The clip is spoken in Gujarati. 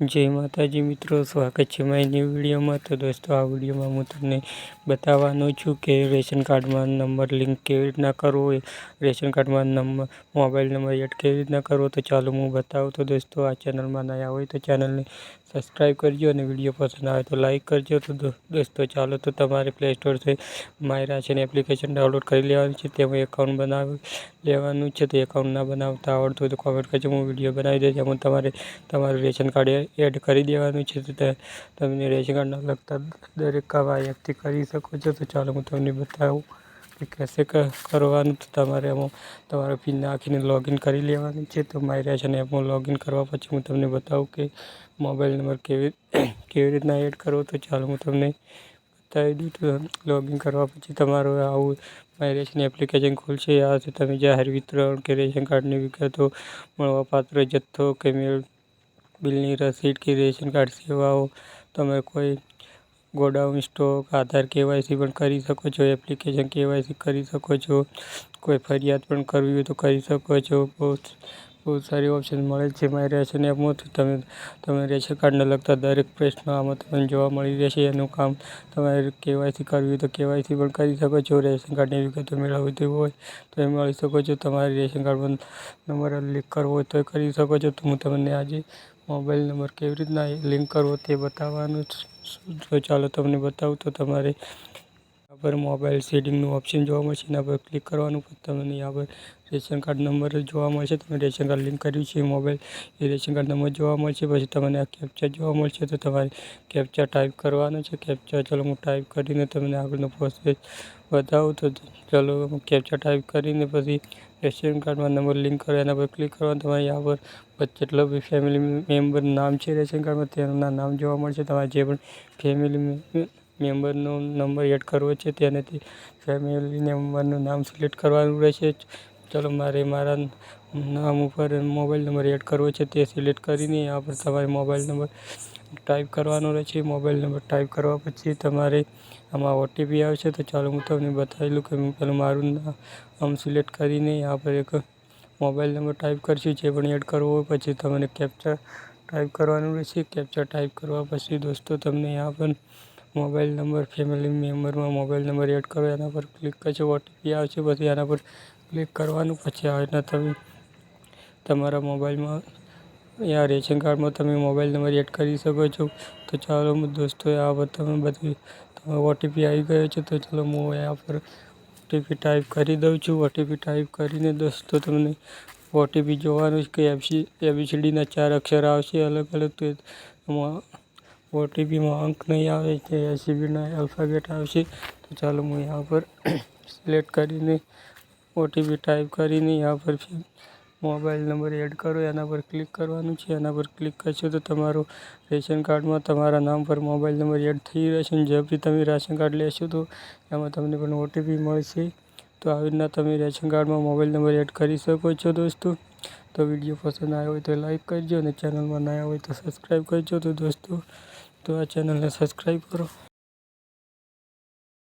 જય માતાજી મિત્રો, સ્વાગત છે મારી ન્યૂ વિડીયોમાં. તો દોસ્તો, આ વિડીયોમાં હું તમને બતાવવાનો છું કે રેશન કાર્ડમાં નંબર લિંક કેવી રીતના કરવો, રેશન કાર્ડમાં નંબર, મોબાઈલ નંબર એડ કેવી રીતના કરવો, તો ચાલો હું બતાવું. તો દોસ્તો, આ ચેનલમાં નયા હોય તો ચેનલને સબસ્ક્રાઈબ કરજો અને વીડિયો પસંદ આવે તો લાઇક કરજો. તો દોસ્તો, ચાલો તો તમારે પ્લે સ્ટોરથી માય રાશન એપ્લિકેશન ડાઉનલોડ કરી લેવાનું છે. તેમાં એકાઉન્ટ બનાવી લેવાનું છે. તો એકાઉન્ટ ના બનાવતા આવડતું હોય તો કોમેન્ટ કરજો. હું વીડિયો બનાવી દઈશ. એમાં તમારે, તમારું રેશન કાર્ડ એડ કરી દેવાનું છે તો તમને રેશન કાર્ડના લગતા દરેક કામ આ કરી શકો છો. તો ચાલો હું તમને બતાવું કે કેસે કરવાનું તો તમારે એમાં તમારો પિન નાખીને લોગિન કરી લેવાનું છે. તો મારી રેશન એપમાં લોગિન કરવા પછી હું તમને બતાવું કે મોબાઈલ નંબર કેવી કેવી રીતના એડ કરવો. તો ચાલો હું તમને બતાવી દઉં. તો લોગિન કરવા પછી તમારું આવું માય રેશન એપ્લિકેશન ખુલશે. આથી તમે જાહેર વિતરણ કે રેશન કાર્ડની વિગતો મળવાપાત્ર જથ્થો કે મેળ બિલની રસીદ કે રેશન કાર્ડ સેવાઓ તમે કોઈ ગોડાઉન સ્ટોક, આધાર કેવાયસી પણ કરી શકો છો, એપ્લિકેશન કેવાયસી કરી શકો છો, કોઈ ફરિયાદ પણ કરવી હોય તો કરી શકો છો. બહુ બહુ સારી ઓપ્શન મળે છે મારી રેશન એપમાંથી. તમે તમે રેશન કાર્ડને લગતા દરેક પ્રશ્નો આમાં તમને જોવા મળી રહેશે. એનું કામ તમારે કેવાયસી કરવી હોય તો કેવાયસી પણ કરી શકો છો. રેશન કાર્ડની વિગતો મેળવવી હોય તો એ મળી શકો છો. તમારે રેશન કાર્ડમાં નંબર લીક કરવો હોય તો કરી શકો છો. તો હું તમને આજે મોબાઈલ નંબર કેવી રીતના લિંક કરવો તે બતાવવાનું જો ચાલો તમને બતાવું તો તમારે આ પર મોબાઈલ સેટિંગનું ઓપ્શન જોવા મળશે. એના પર ક્લિક કરવાનું તમને આ પર રેશન કાર્ડ નંબર જોવા મળશે. તમે રેશન કાર્ડ લિંક કર્યું છે મોબાઈલ, એ રેશન કાર્ડ નંબર જોવા મળશે. પછી તમને આ કેપ્ચર જોવા મળશે તો તમારે કેપ્ચા ટાઈપ કરવાનો છે. કેપ્ચર ચાલો હું ટાઈપ કરીને તમને આગળનો પ્રોસેસ બતાવું તો ચાલો હું ટાઈપ કરીને પછી રેશન કાર્ડમાં નંબર લિંક કરો, એના પર ક્લિક કરવાનું તમારે यहाँ પર જેટલો બી ફેમિલી મેમ્બર નામ છે રેશન કાર્ડમાં તેના નામ જોવા મળશે. તમારે જે પણ ફેમિલી મેમ્બરનો નંબર એડ કરવો છે તેને તે ફેમિલી મેમ્બરનું નામ સિલેક્ટ કરવાનું રહેશે. ચાલો મારે મારા નામ ઉપર મોબાઈલ નંબર એડ કરવો છે તે સિલેક્ટ કરીને આ પર તમારે મોબાઈલ નંબર ટાઈપ કરવાનો રહેશે. મોબાઈલ નંબર ટાઈપ કરવા પછી તમારે આમાં ઓટીપી આવશે. તો ચાલો હું તમને બતાવેલું કે હું પહેલાં મારું નામ સિલેક્ટ કરીને આ પર એક મોબાઈલ નંબર ટાઈપ કરશું. જે પણ એડ કરવો હોય પછી તમને કેપ્ચર ટાઈપ કરવાનું રહેશે. કેપ્ચર ટાઈપ કરવા પછી દોસ્તો તમને આ પર મોબાઈલ નંબર ફેમિલી મેમ્બરમાં મોબાઈલ નંબર એડ કરો. એના પર ક્લિક કરશો. ઓટીપી આવશે. પછી આના પર ક્લિક કરવાનું પછી આ રીતના તમે તમારા મોબાઈલમાં યા રેશન કાર્ડમાં તમે મોબાઈલ નંબર એડ કરી શકો છો. તો ચાલો દોસ્તો, આ તમે બધી ઓટીપી આવી ગયો છે, તો ચાલો હું અહીંયા પર ઓટીપી ટાઈપ કરી દઉં છું. ઓટીપી ટાઈપ કરીને દોસ્તો, તમને ઓટીપી જોવાનું કે એબસી એબીસીડીના ચાર અક્ષર આવશે અલગ અલગ, તો એમાં ઓટીપીમાં અંક નહીં આવે કે એસીબીના આલ્ફાબેટ આવશે. તો ચાલો હું यहाँ પર સિલેક્ટ કરીને ઓટીપી ટાઈપ કરીને યા પર મોબાઈલ નંબર એડ કરો, એના પર ક્લિક કરવાનું છે. એના પર ક્લિક કરશો તો તમારું રેશન કાર્ડમાં તમારા નામ પર મોબાઈલ નંબર એડ થઈ રહેશે જે બી તમે રેશન કાર્ડ લેશો તો એમાં તમને પણ ઓટીપી મળશે. તો આવી રીતના તમે રેશન કાર્ડમાં મોબાઈલ નંબર એડ કરી શકો છો દોસ્તો. તો વીડિયો પસંદ આવ્યો હોય તો લાઈક કરજો અને ચેનલમાં નયા હોય તો સબસ્ક્રાઈબ કરજો તો દોસ્તો. તો આ ચેનલને સબસ્ક્રાઈબ કરો.